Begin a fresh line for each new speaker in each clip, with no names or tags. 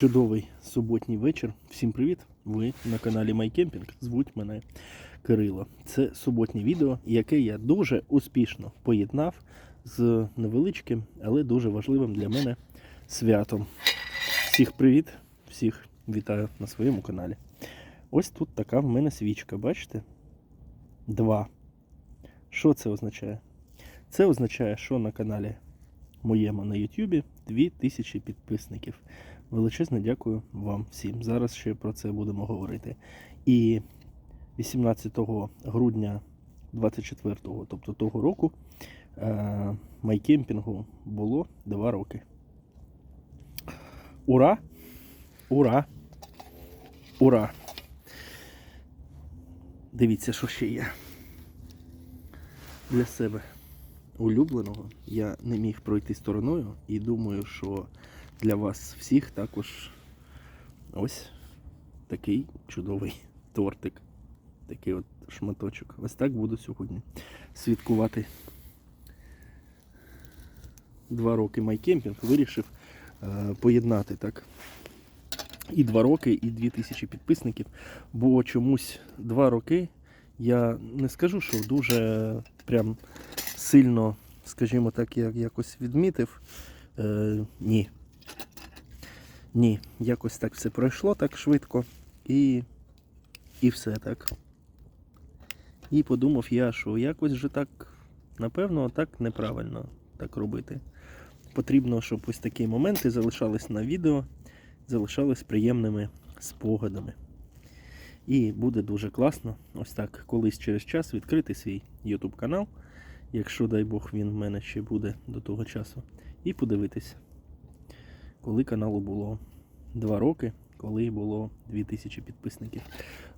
Чудовий суботній вечір. Всім привіт! Ви на каналі MyCamping. Звуть мене Кирило. Це суботнє відео, яке я дуже успішно поєднав з невеличким, але дуже важливим для мене святом. Всіх привіт! Всіх вітаю на своєму каналі. Ось тут така в мене свічка, бачите? Два. Що це означає? Це означає, що на каналі моєму на YouTube 2000 підписників. Величезне дякую вам всім. Зараз ще про це будемо говорити. І 18 грудня 24-го, тобто того року, е, майкемпінгу було 2 роки. Ура! Ура! Ура! Дивіться, що ще є. Для себе улюбленого я не міг пройти стороною і думаю, що для вас всіх також ось такий чудовий тортик. Такий от шматочок. Ось так буду сьогодні святкувати. Два роки майкемпінг вирішив е, поєднати так. І два роки, і дві тисячі підписників. Бо чомусь два роки я не скажу, що дуже прям сильно, скажімо так, я якось відмітив. Е, ні. Ні, якось так все пройшло так швидко і, і все так. І подумав я, що якось же так, напевно, так неправильно так робити. Потрібно, щоб ось такі моменти залишались на відео, залишались приємними спогадами. І буде дуже класно ось так колись через час відкрити свій YouTube канал, якщо дай Бог він в мене ще буде до того часу, і подивитись коли каналу було 2 роки, коли було 2000 підписників.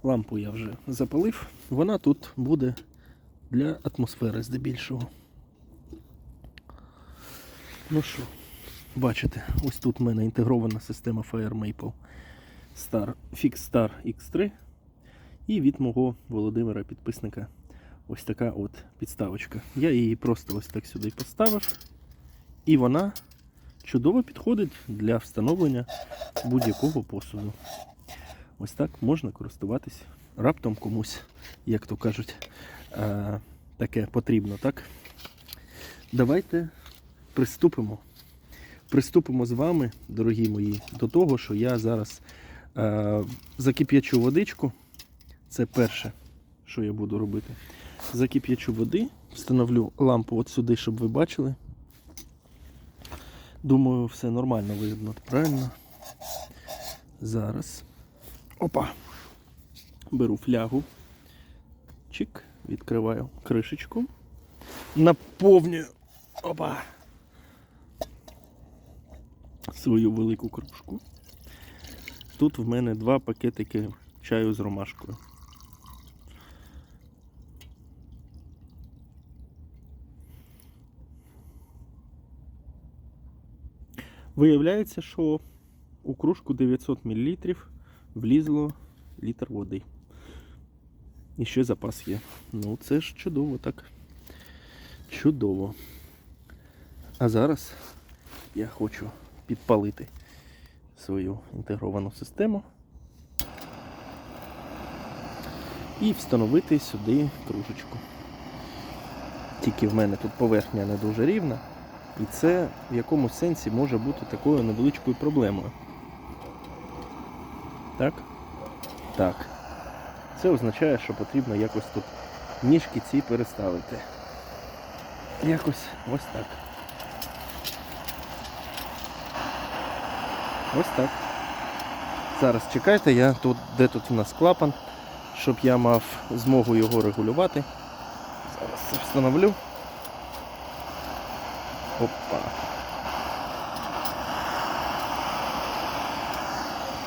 Лампу я вже запалив, вона тут буде для атмосфери здебільшого. Ну що, бачите, ось тут в мене інтегрована система Fire Maple Star, Fix Star X3. І від мого Володимира підписника ось така от підставочка. Я її просто ось так сюди поставив. І вона чудово підходить для встановлення будь-якого посуду. Ось так можна користуватись раптом комусь, як то кажуть, е, таке потрібно, так? Давайте приступимо. Приступимо з вами, дорогі мої, до того, що я зараз е, закип'ячу водичку. Це перше, що я буду робити. Закип'ячу води, встановлю лампу от сюди, щоб ви бачили. Думаю, все нормально видно, правильно? Зараз. Опа. Беру флягу. Чик, відкриваю кришечку. Наповнюю. Опа. Свою велику кружку. Тут в мене два пакетики чаю з ромашкою. Виявляється, що у кружку 900 мл влізло літр води. І ще запас є. Ну, це ж чудово, так. Чудово. А зараз я хочу підпалити свою інтегровану систему і встановити сюди кружечку. Тільки в мене тут поверхня не дуже рівна. І це в якомусь сенсі може бути такою невеличкою проблемою. Так? Так. Це означає, що потрібно якось тут ніжки ці переставити. Якось ось так. Ось так. Зараз чекайте, я тут, де тут у нас клапан, щоб я мав змогу його регулювати. Зараз це встановлю. Опа.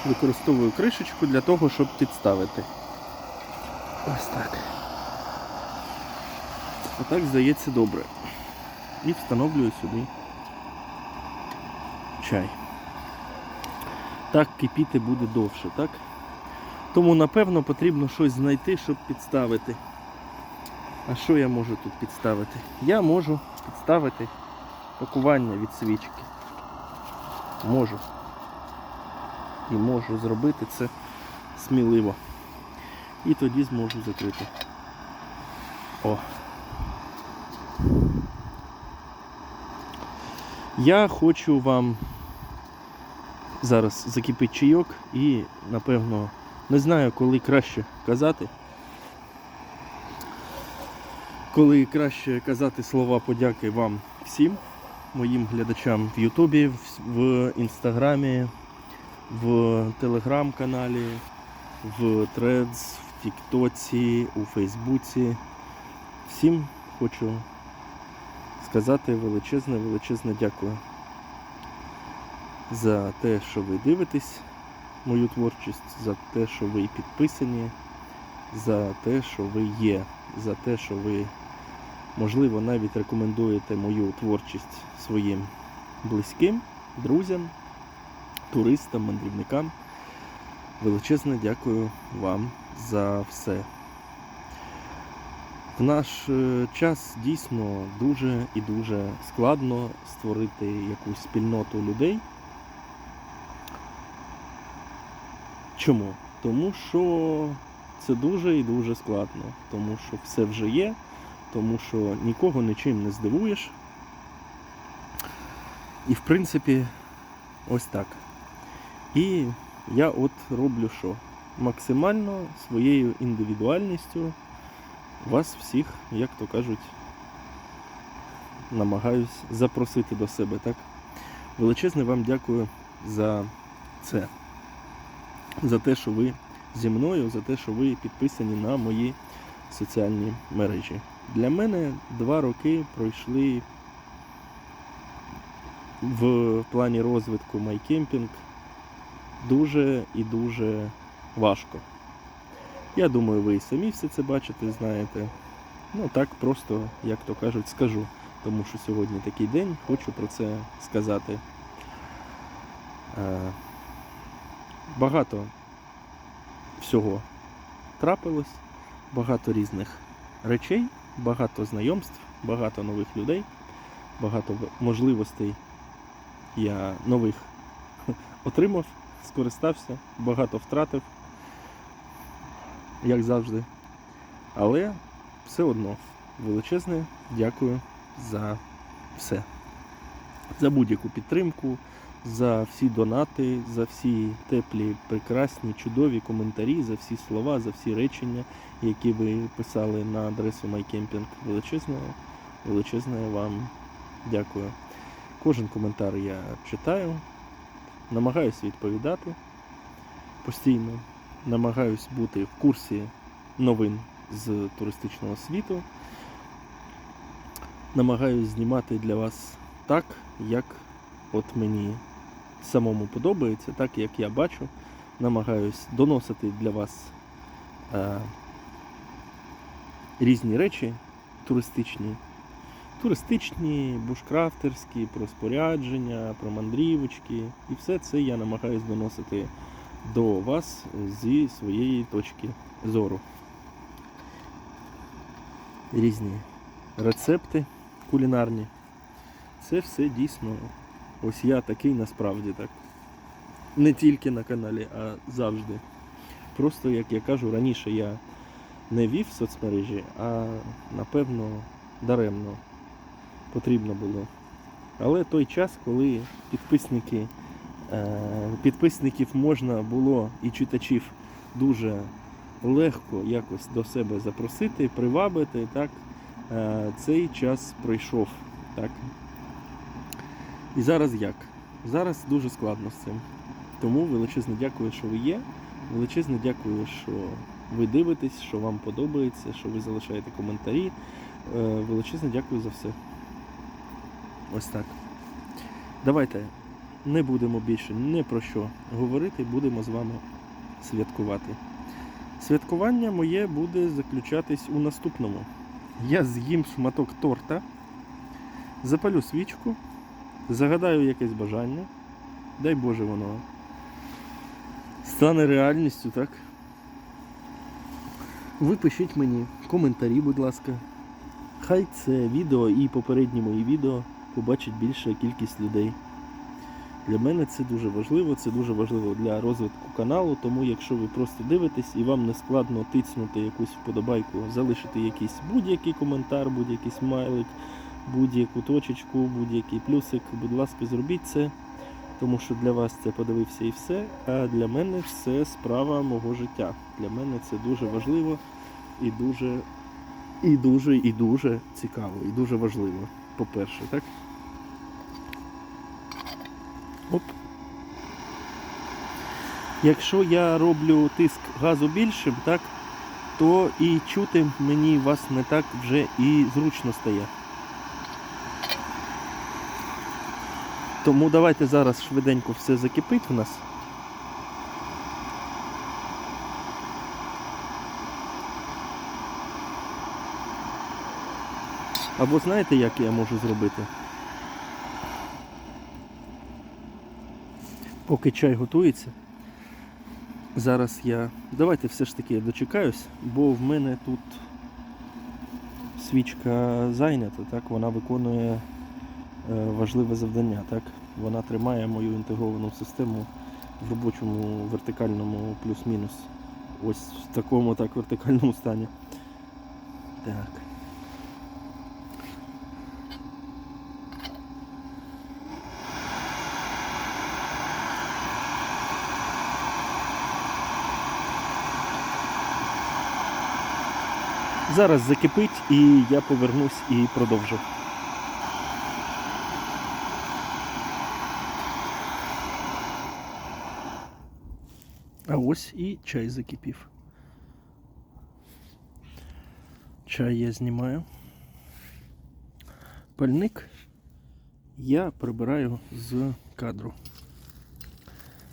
Використовую кришечку для того, щоб підставити. Ось так. Отак здається добре. І встановлюю сюди чай. Так кипіти буде довше, так? Тому напевно потрібно щось знайти, щоб підставити. А що я можу тут підставити? Я можу підставити пакування від свічки. Можу. і можу зробити це сміливо. І тоді зможу закрити. О. Я хочу вам зараз закипити чайок і, напевно, не знаю, коли краще казати. Коли краще казати слова подяки вам всім, моїм глядачам в Ютубі, в- Інстаграмі, в Телеграм-каналі, в Threads, в Тіктоці, у Фейсбуці. Всім хочу сказати величезне, величезне дякую за те, що ви дивитесь мою творчість, за те, що ви підписані, за те, що ви є, за те, що ви, можливо, навіть рекомендуєте мою творчість своїм близьким, друзям, туристам, мандрівникам. Величезне дякую вам за все. В наш е, час дійсно дуже і дуже складно створити якусь спільноту людей. Чому? Тому що це дуже і дуже складно, тому що все вже є, тому що нікого нічим не здивуєш. І в принципі, ось так. І я от роблю що? Максимально своєю індивідуальністю вас всіх, як то кажуть, намагаюсь запросити до себе, так? Величезне вам дякую за це. За те, що ви зі мною, за те, що ви підписані на мої соціальні мережі. Для мене два роки пройшли в плані розвитку майкемпінг дуже і дуже важко. Я думаю, ви і самі все це бачите, знаєте. Ну так просто, як то кажуть, скажу. Тому що сьогодні такий день, хочу про це сказати. Е, Багато всього трапилось, багато різних речей, багато знайомств, багато нових людей, багато можливостей я нових отримав, скористався, багато втратив, як завжди. Але все одно величезне дякую за все. За будь-яку підтримку, за всі донати, за всі теплі, прекрасні, чудові коментарі, за всі слова, за всі речення, які ви писали на адресу MyCamping. Величезне, величезне вам дякую. Кожен коментар я читаю, намагаюся відповідати постійно, намагаюсь бути в курсі новин з туристичного світу. Намагаюсь знімати для вас так, як от мені самому подобається, так як я бачу. Намагаюсь доносити для вас е, різні речі туристичні. Туристичні, бушкрафтерські, про спорядження, про мандрівочки. І все це я намагаюсь доносити до вас зі своєї точки зору. Різні рецепти кулінарні. Це все дійсно. Ось я такий насправді так. Не тільки на каналі, а завжди. Просто, як я кажу, раніше я не вів соцмережі, а напевно даремно потрібно було. Але той час, коли підписники, е, підписників можна було і читачів дуже легко якось до себе запросити, привабити, так, е, цей час пройшов. Так. І зараз як? Зараз дуже складно з цим. Тому величезне дякую, що ви є. Величезне дякую, що ви дивитесь, що вам подобається, що ви залишаєте коментарі. Е, Величезне дякую за все. Ось так. Давайте не будемо більше ні про що говорити, будемо з вами святкувати. Святкування моє буде заключатись у наступному. Я з'їм шматок торта, запалю свічку, загадаю якесь бажання. Дай Боже воно стане реальністю, так? Ви пишіть мені коментарі, будь ласка. Хай це відео і попередні мої відео побачить більша кількість людей. Для мене це дуже важливо, це дуже важливо для розвитку каналу. Тому, якщо ви просто дивитесь і вам не складно тицнути якусь вподобайку, залишити якийсь будь-який коментар, будь-який смайлик, будь-яку точечку, будь-який плюсик, будь ласка, зробіть це. Тому що для вас це подивився і все. А для мене це справа мого життя. Для мене це дуже важливо і дуже, і дуже, і дуже цікаво, і дуже важливо. По-перше, так? Оп. Якщо я роблю тиск газу більшим, так, то і чути мені вас не так вже і зручно стає. Тому давайте зараз швиденько все закипить в нас. Або знаєте, як я можу зробити? Поки чай готується. Зараз я. Давайте все ж таки дочекаюсь, бо в мене тут свічка зайнята, так, вона виконує важливе завдання. Так? Вона тримає мою інтегровану систему в робочому вертикальному плюс-мінус. Ось в такому так вертикальному стані. Так. Зараз закипить і я повернусь і продовжу. А ось і чай закипів. Чай я знімаю. Пальник я прибираю з кадру.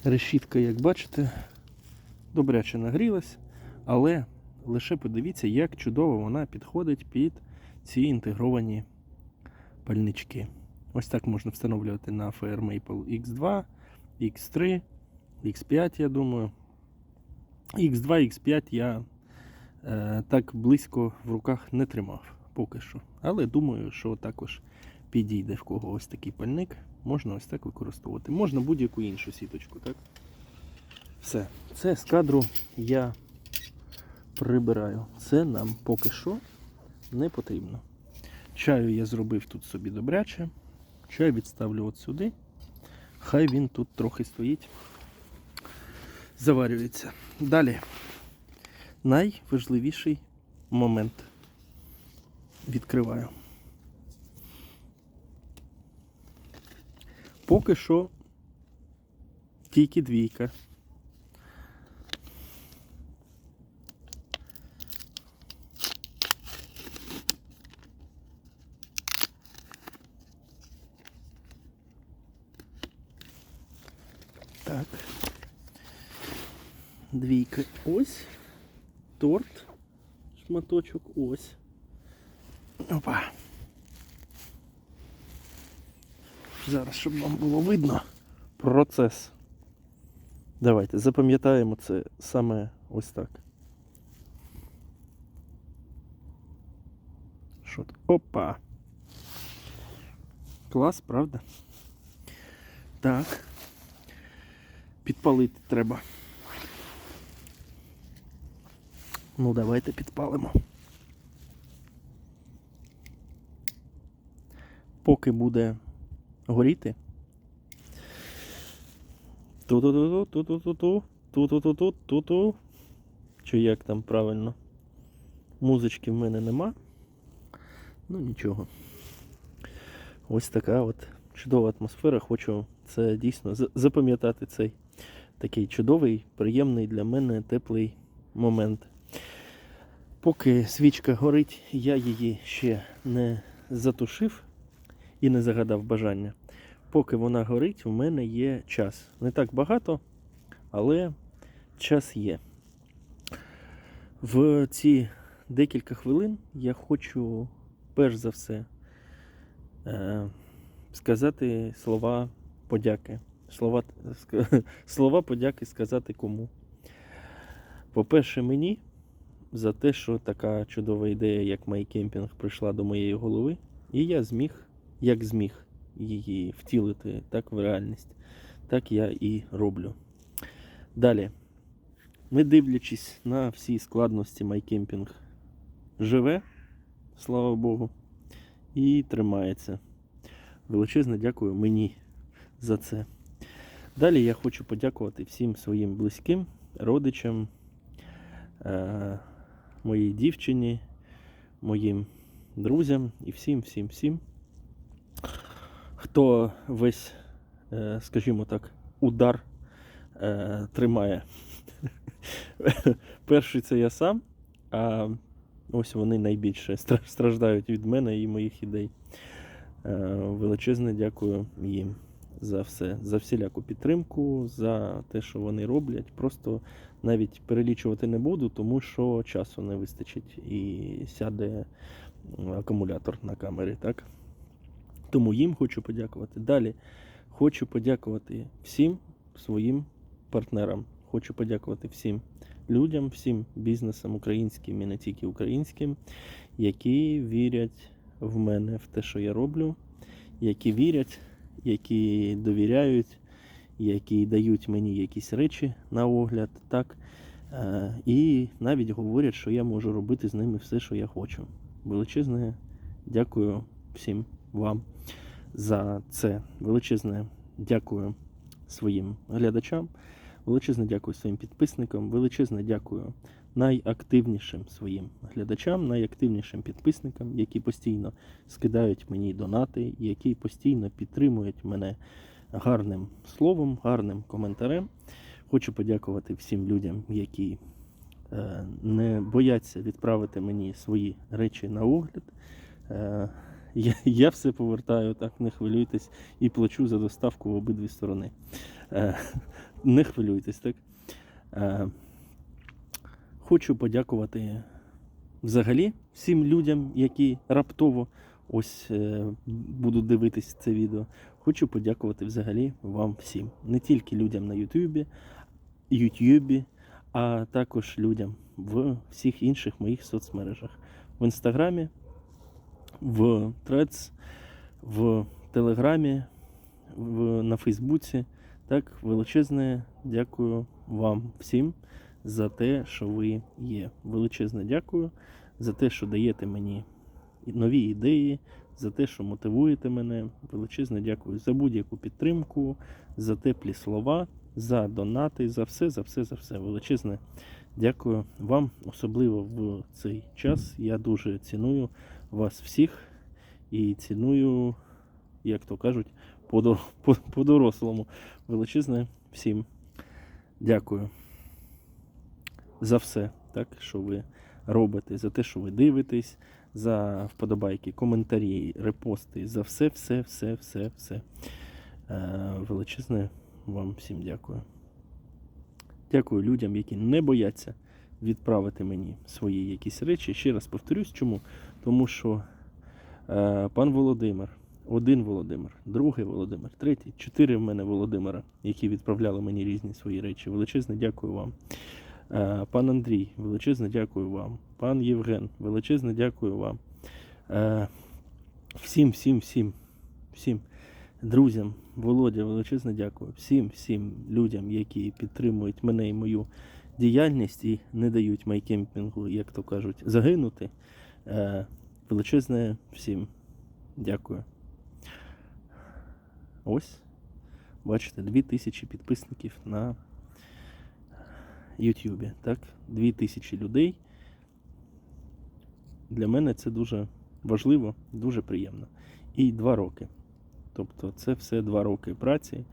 Решітка, як бачите, добряче нагрілась, але лише подивіться, як чудово вона підходить під ці інтегровані пальнички. Ось так можна встановлювати на Fire Maple X2, X3, X5, я думаю. X2, X5 я е, так близько в руках не тримав поки що. Але думаю, що також підійде в кого ось такий пальник. Можна ось так використовувати. Можна будь-яку іншу сіточку, так? Все. Це з кадру я прибираю. Це нам поки що не потрібно. Чаю я зробив тут собі добряче. Чай відставлю от сюди. Хай він тут трохи стоїть, заварюється. Далі. Найважливіший момент. Відкриваю. Поки що тільки двійка. Так. Двійка ось. Торт. Шматочок ось. Опа. Зараз, щоб вам було видно процес. Давайте запам'ятаємо це саме ось так. Тут? Опа. Клас, правда? Так. Підпалити треба. Ну, давайте підпалимо. Поки буде горіти. Ту-ту-ту-ту-ту-ту-ту, ту-ту-ту-ту-ту-ту. Чи як там правильно? Музички в мене нема. Ну нічого. Ось така от чудова атмосфера. Хочу це дійсно запам'ятати цей такий чудовий, приємний для мене теплий момент. Поки свічка горить, я її ще не затушив і не загадав бажання. Поки вона горить, у мене є час. Не так багато, але час є. В ці декілька хвилин я хочу перш за все е, сказати слова подяки. Слова, слова подяки сказати кому. По-перше, мені за те, що така чудова ідея, як майкемпінг, прийшла до моєї голови, і я зміг, як зміг, її втілити так в реальність, так я і роблю. Далі, не дивлячись на всі складності, майкемпінг живе, слава Богу, і тримається. Величезне дякую мені за це. Далі я хочу подякувати всім своїм близьким, родичам, е- моїй дівчині, моїм друзям і всім, всім, всім, хто весь, е, скажімо так, удар е, тримає. Перший це я сам, а ось вони найбільше страждають від мене і моїх ідей. Е, Величезне дякую їм за все, за всіляку підтримку, за те, що вони роблять. Просто навіть перелічувати не буду, тому що часу не вистачить і сяде акумулятор на камері, так? Тому їм хочу подякувати. Далі хочу подякувати всім своїм партнерам. Хочу подякувати всім людям, всім бізнесам українським і не тільки українським, які вірять в мене, в те, що я роблю, які вірять, які довіряють, які дають мені якісь речі на огляд, так. Е, І навіть говорять, що я можу робити з ними все, що я хочу. Величезне дякую всім вам за це. Величезне дякую своїм глядачам. Величезне дякую своїм підписникам. Величезне дякую найактивнішим своїм глядачам, найактивнішим підписникам, які постійно скидають мені донати, які постійно підтримують мене гарним словом, гарним коментарем. Хочу подякувати всім людям, які е, не бояться відправити мені свої речі на огляд. Е, я, я все повертаю, так, не хвилюйтесь, і плачу за доставку в обидві сторони. Е, не хвилюйтесь, так. Хочу подякувати взагалі всім людям, які раптово ось е, будуть дивитись це відео. Хочу подякувати взагалі вам всім. Не тільки людям на Ютубі, Ютубі, а також людям в всіх інших моїх соцмережах. В інстаграмі, в Threads, в Телеграмі, в, на Фейсбуці. Так, величезне дякую вам всім за те, що ви є. Величезне дякую за те, що даєте мені нові ідеї, за те, що мотивуєте мене. Величезне дякую за будь-яку підтримку, за теплі слова, за донати, за все, за все, за все. Величезне дякую вам, особливо в цей час. Я дуже ціную вас всіх і ціную, як то кажуть, по- по- по-дорослому. Величезне всім дякую за все, так, що ви робите, за те, що ви дивитесь, за вподобайки, коментарі, репости, за все, все, все, все, все. Е, величезне вам всім дякую. Дякую людям, які не бояться відправити мені свої якісь речі. Ще раз повторюсь, чому? Тому що е, пан Володимир, один Володимир, другий Володимир, третій, чотири в мене Володимира, які відправляли мені різні свої речі. Величезне дякую вам. Е, Пан Андрій, величезне дякую вам. Пан Євген, величезне дякую вам. Е, Всім, всім, всім, всім друзям, Володя, величезне дякую. Всім, всім людям, які підтримують мене і мою діяльність і не дають майкемпінгу, як то кажуть, загинути. Е, Величезне всім дякую. Ось, бачите, 2000 підписників на Ютубі. Так, 2000 людей. Для мене це дуже важливо, дуже приємно. І два роки. Тобто це все два роки праці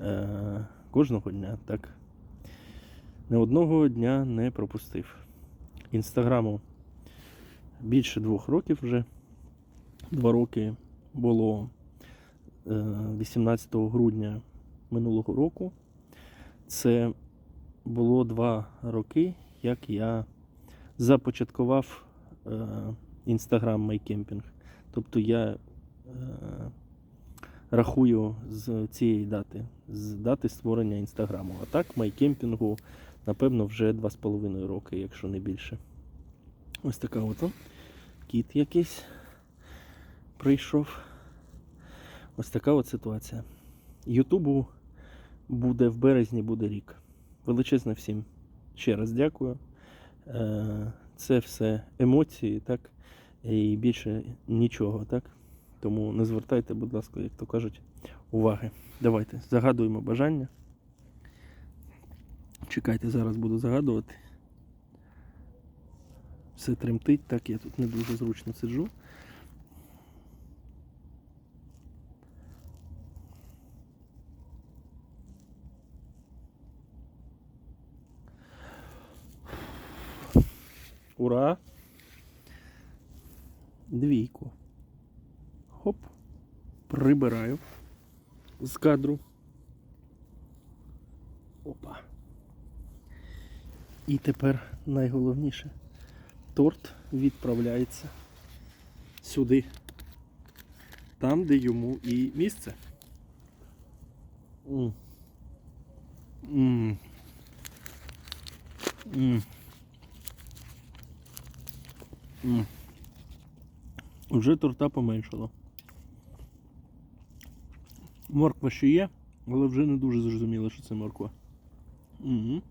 е, кожного дня, так. Не одного дня не пропустив. Інстаграму більше двох років вже. Два роки було е, 18 грудня минулого року. Це було два роки, як я започаткував інстаграм Майкемпінг. Тобто я е, рахую з цієї дати, з дати створення інстаграму. А так, майкемпінгу, напевно, вже 2,5 роки, якщо не більше. Ось така от кіт якийсь прийшов. Ось така от ситуація. Ютубу буде в березні буде рік. Величезне всім ще раз дякую. Е, Це все емоції, так? І більше нічого, так? Тому не звертайте, будь ласка, як то кажуть, уваги. Давайте загадуємо бажання. Чекайте, зараз буду загадувати. Все тремтить, так я тут не дуже зручно сиджу. Ура! Двійку. Хоп. Прибираю з кадру. Опа. І тепер найголовніше. Торт відправляється сюди. Там, де йому і місце. М. М. М. Вже торта поменшало. Морква ще є, але вже не дуже зрозуміло, що це морква. Угу.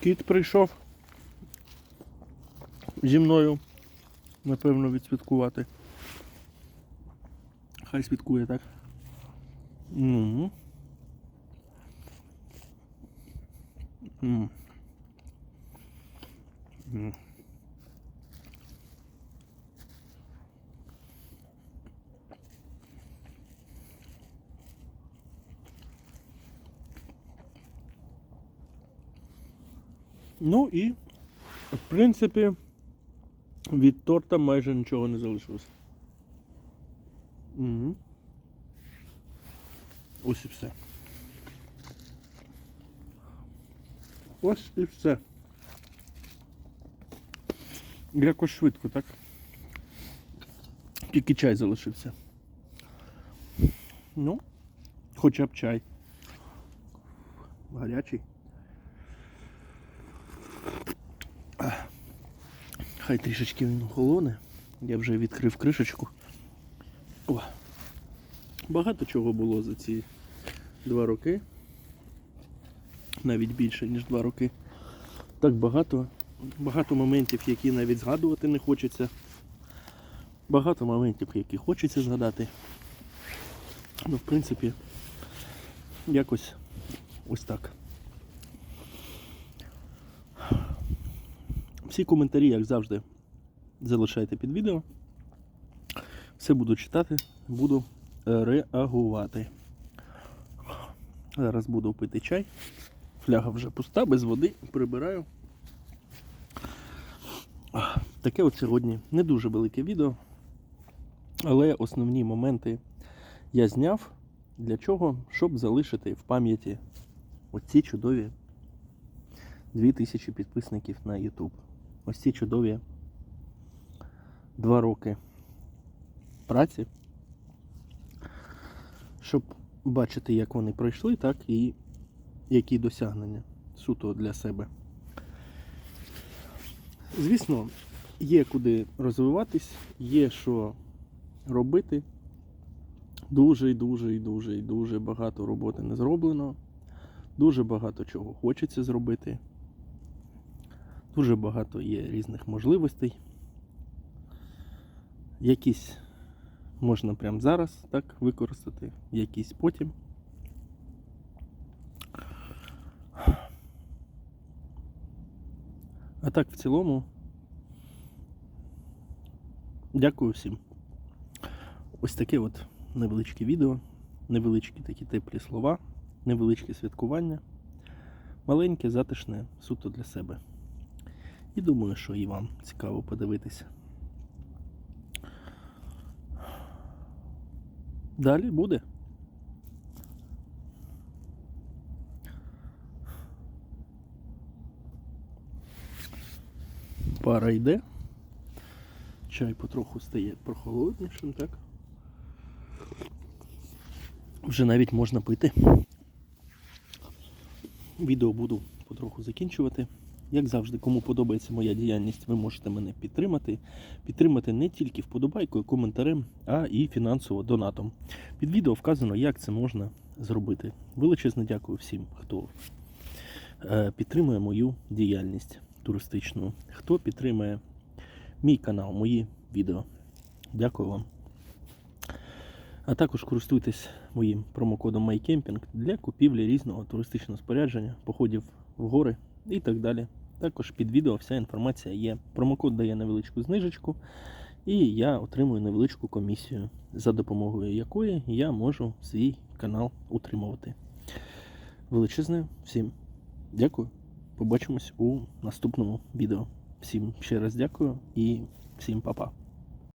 Кіт прийшов зі мною, напевно, відсвяткувати. Хай святкує, так? Ну. Ну і, в принципі, від торта майже нічого не залишилось. Угу. Ось і все. Ось і все. Якось швидко, так? Тільки чай залишився. Ну, хоча б чай. Гарячий. Хай трішечки він охолоне. Я вже відкрив кришечку. О. Багато чого було за ці два роки. Навіть більше, ніж два роки. Так багато. Багато моментів, які навіть згадувати не хочеться. Багато моментів, які хочеться згадати. Ну, в принципі, якось ось так. Всі коментарі, як завжди, залишайте під відео. Все буду читати, буду е, реагувати. Зараз буду пити чай. Фляга вже пуста, без води, прибираю. Таке от сьогодні не дуже велике відео, але основні моменти я зняв. Для чого? Щоб залишити в пам'яті оці чудові 2000 підписників на YouTube. Ось ці чудові два роки праці, щоб бачити, як вони пройшли, так і які досягнення суто для себе. Звісно, є куди розвиватись, є що робити. Дуже і дуже і дуже і дуже багато роботи не зроблено. Дуже багато чого хочеться зробити. Дуже багато є різних можливостей. Якісь можна прямо зараз так використати, якісь потім. А так в цілому. Дякую всім. Ось таке от невеличке відео, невеличкі такі теплі слова, невеличке святкування. Маленьке, затишне, суто для себе. І думаю, що і вам цікаво подивитися. Далі буде. Пара йде. Чай потроху стає прохолоднішим, так? Вже навіть можна пити. Відео буду потроху закінчувати. Як завжди, кому подобається моя діяльність, ви можете мене підтримати. Підтримати не тільки вподобайкою, коментарем, а і фінансово донатом. Під відео вказано, як це можна зробити. Величезне дякую всім, хто е, підтримує мою діяльність туристичну, хто підтримує мій канал, мої відео. Дякую вам. А також користуйтесь моїм промокодом MyCamping для купівлі різного туристичного спорядження, походів в гори і так далі. Також під відео вся інформація є. Промокод дає невеличку знижечку, і я отримую невеличку комісію, за допомогою якої я можу свій канал утримувати. Величезне всім дякую. Побачимось у наступному відео. Всім ще раз дякую і всім па-па.